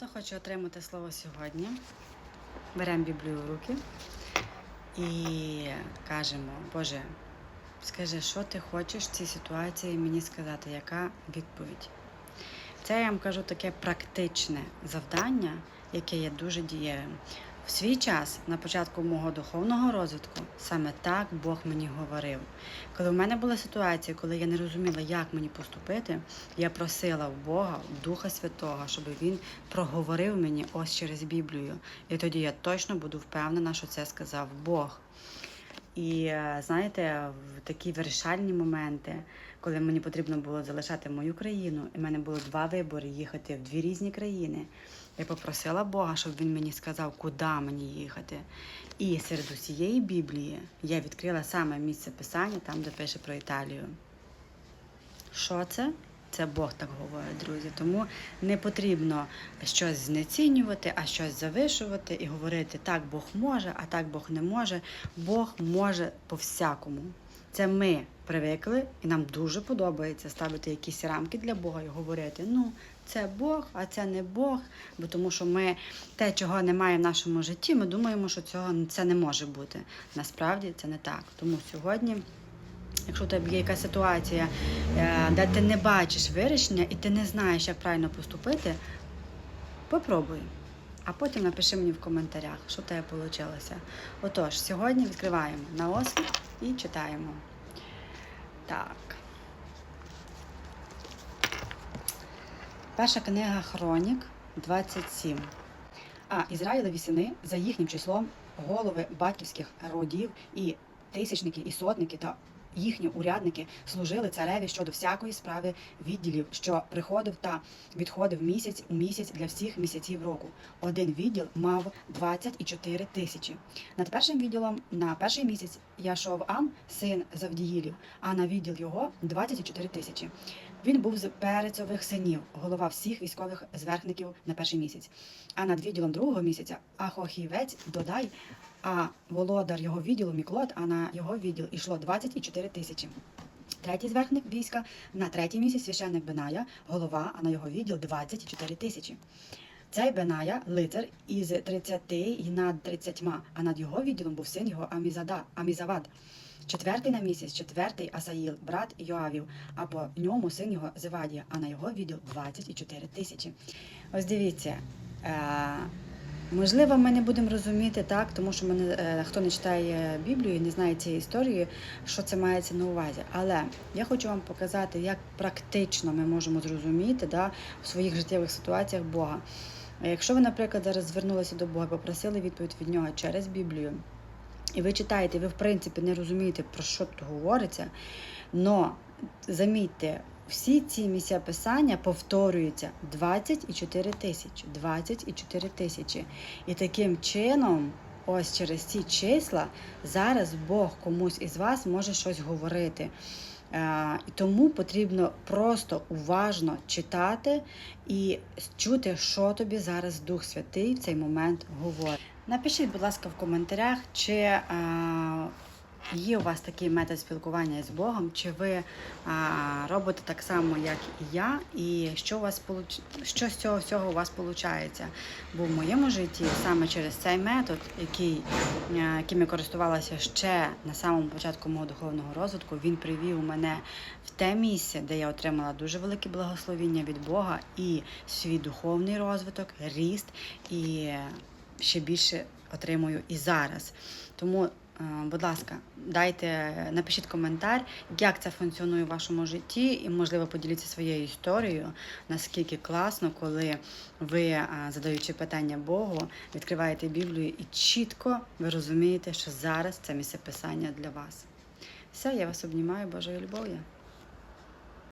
Хто хоче отримати слово сьогодні, беремо Біблію в руки і кажемо, Боже, скажи, що ти хочеш в цій ситуації мені сказати, яка відповідь? Це я вам кажу таке практичне завдання, яке є дуже дієвим. Свій час, на початку мого духовного розвитку, саме так Бог мені говорив. Коли в мене була ситуація, коли я не розуміла, як мені поступити, я просила в Бога, Духа Святого, щоб він проговорив мені ось через Біблію. І тоді я точно буду впевнена, що це сказав Бог. І знаєте, в такі вирішальні моменти, коли мені потрібно було залишати мою країну, і в мене було два вибори їхати в дві різні країни. Я попросила Бога, щоб він мені сказав, куди мені їхати. І серед усієї Біблії я відкрила саме місце писання, там, де пише про Італію. Що це? Це Бог так говорить, друзі. Тому не потрібно щось знецінювати, а щось завишувати і говорити, так Бог може, а так Бог не може. Бог може по-всякому. Це ми привикли, і нам дуже подобається ставити якісь рамки для Бога і говорити: ну, це Бог, а це не Бог. Бо тому що ми те, чого немає в нашому житті, ми думаємо, що цього це не може бути. Насправді це не так. Тому сьогодні. Якщо у тебе є якась ситуація, е, де ти не бачиш вирішення і ти не знаєш, як правильно поступити, попробуй. А потім напиши мені в коментарях, що в тебе вийшло. Отож, сьогодні відкриваємо на осліп і читаємо. Так. Перша книга Хронік 27. А Ізраїлеві сини за їхнім числом голови батьківських родів і тисячники, і сотники та їхні урядники служили цареві щодо всякої справи відділів, що приходив та відходив місяць у місяць для всіх місяців року. Один відділ мав 24 тисячі. Над першим відділом на перший місяць Яшов Ам, син Завдіїлів, а на відділ його 24 тисячі. Він був з перецових синів, голова всіх військових зверхників на перший місяць. А над відділом другого місяця Ахохівець додай, а володар його відділу Міклот, а на його відділ ішло 24 тисячі. Третій зверхник війська на третій місяць священник Беная, голова, а на його відділ 24 тисячі. Цей Беная лицар із 30 і над 30, а над його відділом був син його Амізада, Амізавад. Четвертий на місяць, четвертий Асаїл, брат Йоавів, а по ньому син його Зевадія, а на його відділ 24 тисячі. Ось дивіться. Е- Можливо, ми не будемо розуміти так, тому що мене е, хто не читає Біблію і не знає цієї історії, що це мається на увазі. Але я хочу вам показати, як практично ми можемо зрозуміти да, в своїх життєвих ситуаціях Бога. Якщо ви, наприклад, зараз звернулися до Бога, попросили відповідь від нього через Біблію, і ви читаєте, ви в принципі не розумієте, про що тут говориться, но замітьте, всі ці місця писання повторюються 24 тисячі, 24 тисячі. І таким чином, ось через ці числа, зараз Бог комусь із вас може щось говорити. Е, І тому потрібно просто уважно читати і чути, що тобі зараз Дух Святий в цей момент говорить. Напишіть, будь ласка, в коментарях, чи е, є у вас такий метод спілкування з Богом, чи ви а, робите так само, як і я, і що у вас що з цього всього у вас виходить? Бо в моєму житті саме через цей метод, який, а, яким я користувалася ще на самому початку мого духовного розвитку, він привів мене в те місце, де я отримала дуже велике благословіння від Бога і свій духовний розвиток, ріст і ще більше отримую і зараз. Тому Е, Будь ласка, дайте, напишіть коментар, як це функціонує в вашому житті, і, можливо, поділіться своєю історією, наскільки класно, коли ви, е, задаючи питання Богу, відкриваєте Біблію і чітко ви розумієте, що зараз це місце писання для вас. Все, я вас обнімаю Божою любов'ю.